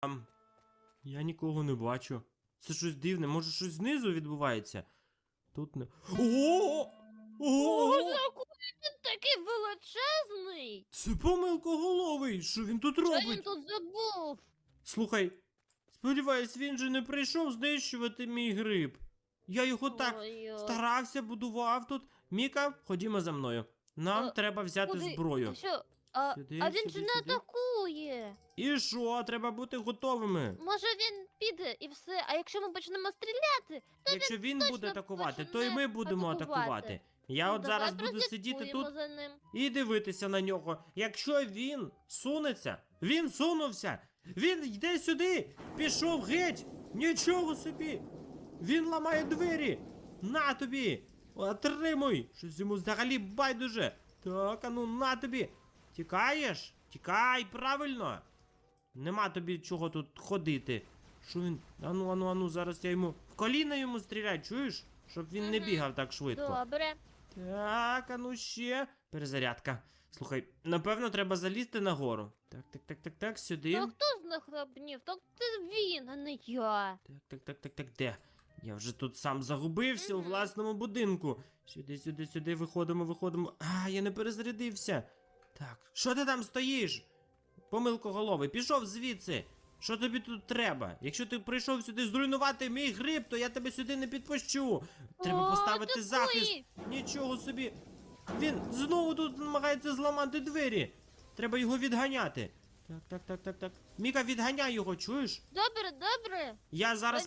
Ам, я нікого не бачу. Це щось дивне, може щось знизу відбувається? Тут не. О! О! Він такий величезний? Це помилкоголовий! Що він тут робить? Що він тут забув? Слухай, сподіваюсь, він же не прийшов знищувати мій гриб. Я його так Ой-ой. старався, будував тут. Міка, ходімо за мною. Нам Е, треба взяти Куди? зброю. Що? А, Сюди, а він сюди, же не сюди. атакує. І що? Треба бути готовими. Може він піде і все. А якщо ми почнемо стріляти, Якщо він точно буде атакувати, то і почне ми будемо атакувати. атакувати. Я от давай зараз буду сидіти прослідкуємо тут за ним. і дивитися на нього. Якщо він сунеться, він сунувся. Він йде сюди, пішов геть. Нічого собі. Він ламає двері. На тобі. Отримуй. Щось йому взагалі байдуже. Так, а ну на тобі. Тікаєш? Тікай, правильно. Нема тобі чого тут ходити. Що він. Ану, ану, ану, зараз я йому в коліна йому стріляй, чуєш? Щоб він не Мгм. бігав так швидко. Добре. Так, а ну ще. Перезарядка. Слухай, напевно, треба залізти нагору. Так, так, так, так, так, сюди. То хто знахлебнів? То це він, а не я. Так, так, так, так, так, де? Я вже тут сам загубився у Мгм. власному будинку. Сюди, сюди, сюди, виходимо, виходимо. А, я не перезарядився. Так, що ти там стоїш? Помилкоголовий, пішов звідси. Що тобі тут треба? Якщо ти прийшов сюди зруйнувати мій гриб, то я тебе сюди не підпущу. Треба О, поставити такий! захист. Нічого собі. Він знову тут намагається зламати двері. Треба його відганяти. Так, так, так, так, так. Міка, відганяй його, чуєш? Добре, добре. Я зараз